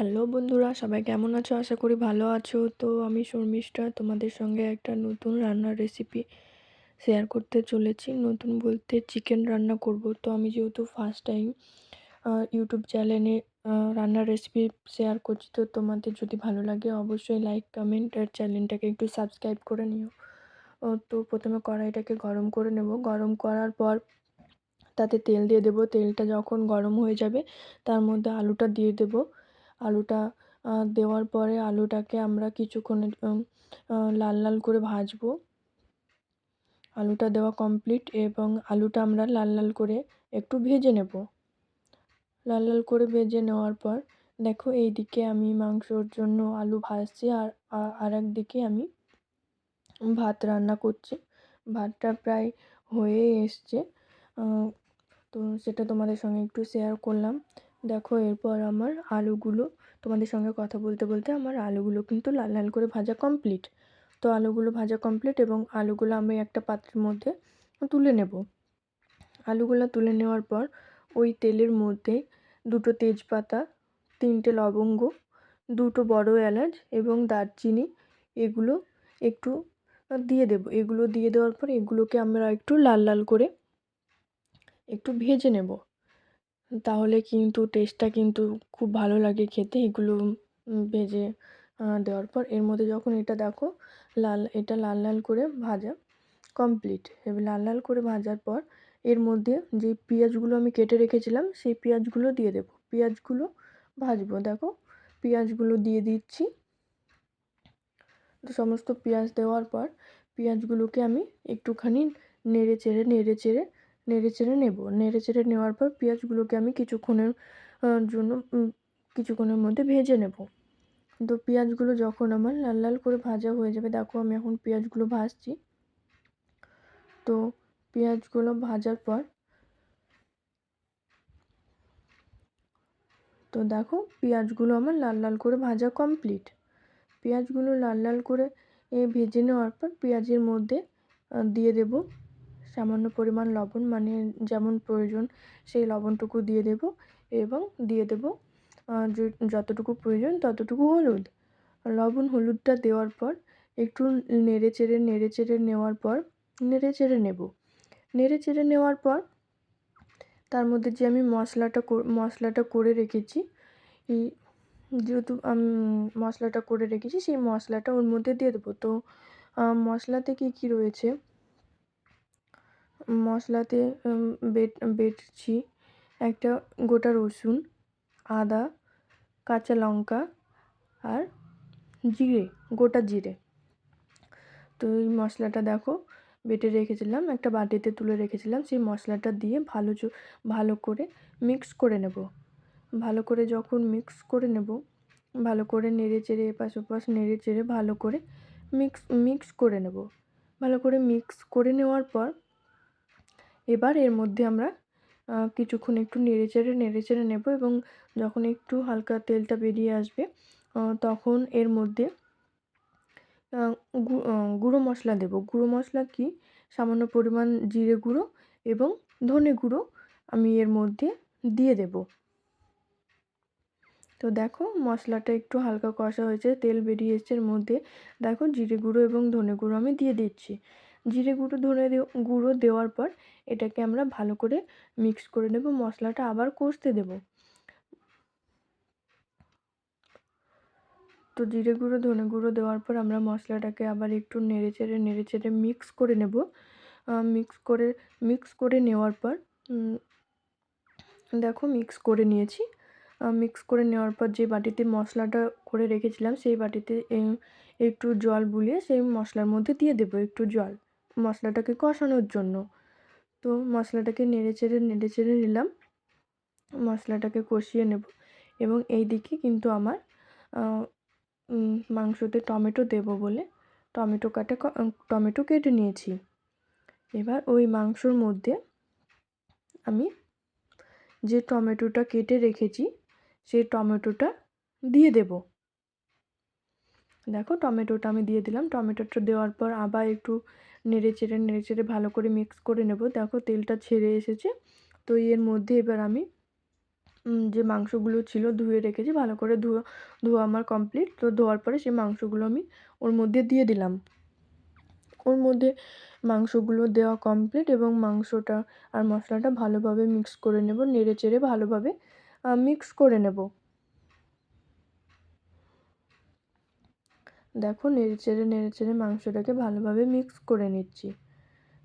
Hello বন্ধুরা, সবাই কেমন আছো? আশা করি ভালো আছো। তো আমি শর্মিষ্ঠা, তোমাদের সঙ্গে একটা নতুন রান্নার রেসিপি শেয়ার করতে চলেছি। নতুন বলতে চিকেন রান্না করব। তো আমি যেহেতু ফার্স্ট টাইম ইউটিউব চ্যানেলে রান্নার রেসিপি শেয়ার করছি, তো তোমাদের যদি ভালো লাগে অবশ্যই লাইক কমেন্ট আর চ্যানেলটাকে একটু সাবস্ক্রাইব করে নিও। তো প্রথমে কড়াইটাকে গরম করে নেব। গরম করার পর তাতে তেল দিয়ে দেবো। তেলটা যখন গরম হয়ে যাবে, তার মধ্যে আলুটা দিয়ে দেবো। আলুটা দেওয়ার পরে আলুটাকে আমরা কিছুক্ষণের লাল লাল করে ভাজবো। আলুটা দেওয়া কমপ্লিট এবং আলুটা আমরা লাল লাল করে একটু ভেজে নেব। লাল লাল করে ভেজে নেওয়ার পর দেখো এই দিকে আমি মাংসর জন্য আলু ভাজছি আর আর একদিকে আমি ভাত রান্না করছি। ভাতটা প্রায় হয়ে এসছে। তো সেটা তোমাদের সঙ্গে একটু শেয়ার করলাম। দেখো, এরপর আমার আলুগুলো তোমাদের সঙ্গে কথা বলতে বলতে আমার আলুগুলো কিন্তু লাল লাল করে ভাজা কমপ্লিট তো আলুগুলো ভাজা কমপ্লিট এবং আলুগুলো আমি একটা পাত্রের মধ্যে তুলে নেব। আলুগুলো তুলে নেওয়ার পর ওই তেলের মধ্যে দুটো তেজপাতা, তিনটে লবঙ্গ, দুটো বড় এলাচ এবং দারচিনি, এগুলো একটু দিয়ে দেব। এগুলো দিয়ে দেওয়ার পর এগুলোকে আমরা একটু লাল লাল করে একটু ভেজে নেব। তাহলে কিন্তু টেস্টটা কিন্তু খুব ভালো লাগে খেতে। এগুলো ভেজে দেওয়ার পর এর মধ্যে যখন এটা দেখো, লাল, এটা লাল লাল করে ভাজা কমপ্লিট এবার লাল লাল করে ভাজার পর এর মধ্যে যে পেঁয়াজগুলো আমি কেটে রেখেছিলাম, সেই পেঁয়াজগুলো দিয়ে দেবো। পেঁয়াজগুলো ভাজবো। দেখো, পেঁয়াজগুলো দিয়ে দিচ্ছি। তো সমস্ত পেঁয়াজ দেওয়ার পর পেঁয়াজগুলোকে আমি একটুখানি নেড়ে চেড়ে নেড়ে চেড়ে নেড়ে চেড়ে নেব। নেড়ে চেড়ে নেওয়ার পর পেঁয়াজগুলোকে আমি কিছুক্ষণের জন্য কিছুক্ষণের মধ্যে ভেজে নেব। তো পেঁয়াজগুলো যখন আমার লাল লাল করে ভাজা হয়ে যাবে, দেখো আমি এখন পেঁয়াজগুলো ভাজছি। তো পেঁয়াজগুলো ভাজার পর, তো দেখো পেঁয়াজগুলো আমার লাল লাল করে ভাজা কমপ্লিট। পেঁয়াজগুলো লাল লাল করে ভেজে নেওয়ার পর পেঁয়াজের মধ্যে দিয়ে দেব সামান্য পরিমাণ লবণ মানে যেমন প্রয়োজন সেই লবণটুকু দিয়ে দেব এবং দিয়ে দেব যতটুকু প্রয়োজন ততটুকু হলুদ। লবণ হলুদটা দেওয়ার পর একটু নেড়ে চেড়ে নেড়ে চেড়ে নেওয়ার পর নেড়ে চেড়ে নেব। নেড়ে চেড়ে নেওয়ার পর তার মধ্যে যে আমি মশলাটা মশলাটা করে রেখেছি, এই যেহেতু আমি মশলাটা করে রেখেছি সেই মশলাটা ওর মধ্যে দিয়ে দেবো। তো মশলাতে কী কী রয়েছে? মশলাতে বেট, বেটছি একটা গোটা রসুন, আদা, কাঁচা লঙ্কা আর জিরে, গোটা জিরে। তো এই মশলাটা দেখো, বেটে রেখেছিলাম, একটা বাটিতে তুলে রেখেছিলাম, সেই মশলাটা দিয়ে ভালো ভালো করে মিক্স করে নেব। ভালো করে যখন মিক্স করে নেব, ভালো করে নেড়ে চেড়ে, এপাশ ওপাশ নেড়ে চেড়ে ভালো করে মিক্স মিক্স করে নেব। ভালো করে মিক্স করে নেওয়ার পর এবার এর মধ্যে আমরা কিছুক্ষণ একটু নেড়ে চেড়ে নেড়ে চেড়ে নেব এবং যখন একটু হালকা তেলটা বেরিয়ে আসবে তখন এর মধ্যে গুঁড়ো মশলা দেব। গুঁড়ো মশলা কি? সামান্য পরিমাণ জিরে গুঁড়ো এবং ধনে গুঁড়ো আমি এর মধ্যে দিয়ে দেব। তো দেখো মশলাটা একটু হালকা কষা হয়েছে, তেল বেরিয়ে এসছে এর মধ্যে। দেখো জিরে গুঁড়ো এবং ধনে গুঁড়ো আমি দিয়ে দিচ্ছি। জিরে গুঁড়ো ধনে গুঁড়ো দেওয়ার পর এটাকে আমরা ভালো করে মিক্স করে নেব। মশলাটা আবার কষতে দেব। তো জিরে গুঁড়ো, ধনে গুঁড়ো দেওয়ার পর আমরা মশলাটাকে আবার একটু নেড়ে চেড়ে নেড়ে চেড়ে মিক্স করে নেব। মিক্স করে মিক্স করে নেওয়ার পর দেখো মিক্স করে নিয়েছি। মিক্স করে নেওয়ার পর যে বাটিতে মশলাটা করে রেখেছিলাম, সেই বাটিতে একটু জল বুলিয়ে সেই মশলার মধ্যে দিয়ে দেবো একটু জল। মশলাটাকে কষানোর জন্য। তো মশলাটাকে নেড়ে চেড়ে নেড়ে চেড়ে নিলাম। মশলাটাকে কষিয়ে নেব এবং এই দিকে কিন্তু আমার মাংসতে টমেটো দেব বলে টমেটো কাটে টমেটো কেটে নিয়েছি। এবার ওই মাংসর মধ্যে আমি যে টমেটোটা কেটে রেখেছি, সেই টমেটোটা দিয়ে দেব। দেখো টমেটোটা আমি দিয়ে দিলাম। টমেটোটা দেওয়ার পর আবার একটু নেড়ে চেড়ে নেড়ে চেড়ে ভালো করে মিক্স করে নেব। দেখো তেলটা ছেড়ে এসেছে। তো এর মধ্যে এবার আমি যে মাংসগুলো ছিল ধুয়ে রেখেছি, ভালো করে ধোয়া ধোয়া আমার কমপ্লিট তো ধোয়ার পরে সেই মাংসগুলো আমি ওর মধ্যে দিয়ে দিলাম। ওর মধ্যে মাংসগুলো দেওয়া কমপ্লিট এবং মাংসটা আর মশলাটা ভালোভাবে মিক্স করে নেব, নেড়ে চেড়ে ভালোভাবে মিক্স করে নেব। দেখো নেড়ে চেড়ে নেড়ে চেড়ে মাংসটাকে ভালোভাবে মিক্স করে নিচ্ছি।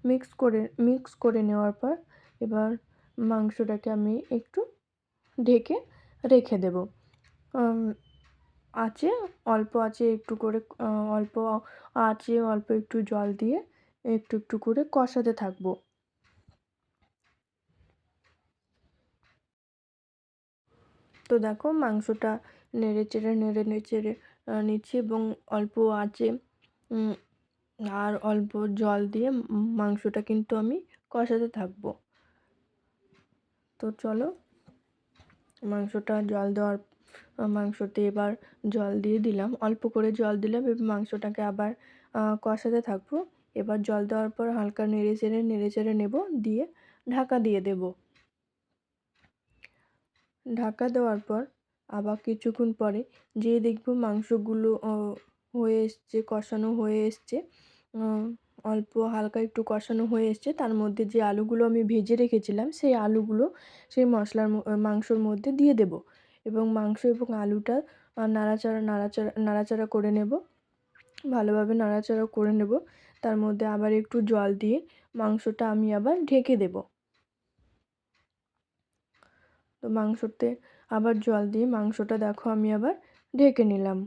মিক্স করে মিক্স করে নেওয়ার পর এবার মাংসটাকে আমি একটু ঢেকে রেখে দেব। আঁচে, অল্প আঁচে একটু করে অল্প আঁচে অল্প একটু জল দিয়ে একটু একটু করে কষাতে থাকব। তো দেখো মাংসটা নেড়ে চেড়ে, নেড়ে নেড়ে নিচ্ছি এবং অল্প আঁচে আর অল্প জল দিয়ে মাংসটা কিন্তু আমি কষাতে থাকব। তো চলো, মাংসটা জল দেওয়ার, মাংসতে এবার জল দিয়ে দিলাম। অল্প করে জল দিলাম এবং মাংসটাকে আবার কষাতে থাকব। এবার জল দেওয়ার পর হালকা নেড়ে চেড়ে নেড়ে চেড়ে নেব, দিয়ে ঢাকা দিয়ে দেব। ঢাকা দেওয়ার পর আবার কিছুক্ষণ পরে যেয়ে দেখব মাংসগুলো হয়ে এসছে, কষানো হয়ে এসছে। অল্প হালকা একটু কষানো হয়ে এসছে। তার মধ্যে যে আলুগুলো আমি ভেজে রেখেছিলাম, সেই আলুগুলো সেই মশলার মাংসর মধ্যে দিয়ে দেব এবং মাংস এবং আলুটা নাড়াচাড়া নাড়াচাড়া নাড়াচাড়া করে নেব। ভালোভাবে নাড়াচাড়া করে নেব। তার মধ্যে আবার একটু জল দিয়ে মাংসটা আমি আবার ঢেকে দেব। তো মাংসতে আবার জল দিয়ে মাংসটা দেখো আমি আবার ঢেকে নিলাম।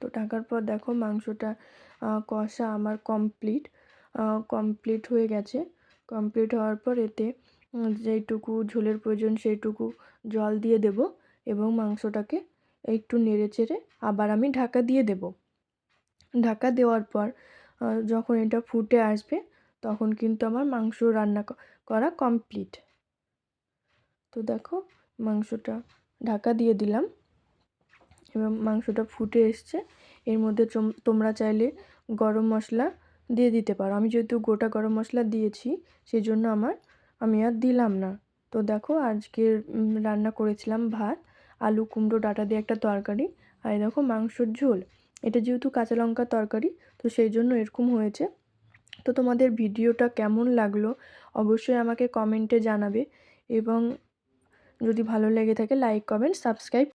তো ঢাকার পর দেখো মাংসটা কষা আমার কমপ্লিট কমপ্লিট হয়ে গেছে। কমপ্লিট হওয়ার পর এতে যেইটুকু ঝোলের প্রয়োজন সেইটুকু জল দিয়ে দেব এবং মাংসটাকে একটু নেড়ে চেড়ে আবার আমি ঢাকা দিয়ে দেব। ঢাকা দেওয়ার পর যখন এটা ফুটে আসবে, তখন কিন্তু আমার মাংস রান্না করা কমপ্লিট। তো দেখো, মাংসটা ঢাকা দিয়ে দিলাম। এবং মাংসটা ফুটে এসছে। এর মধ্যে তোমরা চাইলে গরম মশলা দিয়ে দিতে পারো। আমি যেহেতু গোটা গরম মশলা দিয়েছি সেই জন্য আমার, আমি আর দিলাম না। তো দেখো, আজকের রান্না করেছিলাম ভাত। আলু, কুমড়ো, ডাটা দিয়ে একটা তরকারি আর দেখো মাংসর ঝোল। এটা যেহেতু কাঁচা লঙ্কার তরকারি, তো সেই জন্য এরকম হয়েছে। তো তোমাদের ভিডিওটা কেমন লাগল অবশ্যই আমাকে কমেন্টে জানাবে এবং যদি ভালো লেগে থাকে, লাইক, কমেন্ট, সাবস্ক্রাইব